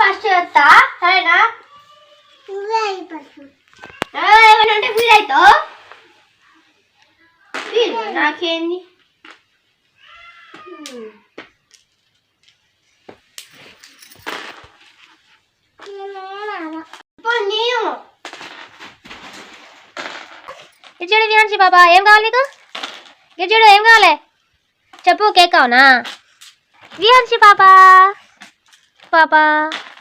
First చేస్తా సరేనా? ఏమైనా ఫీల్ అవుతావు నాకేంది? నేను గిరిజుడు వినంచి బాబా ఏం కావాలి నీకు? గిరిజుడు ఏం కావాలి? చెప్పు కేక్ అవునా వినంచి బాబా బాబా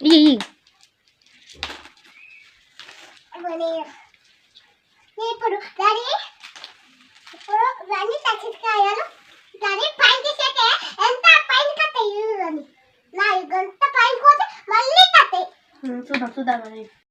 ఈ ఇప్పుడు దాని ఇప్పుడు దాన్ని సచ్చికాయలు దాని పైకి చేతే ఎంత పైకి కట్టాయి నా గంట పైకి చూద్దాం చూద్దాం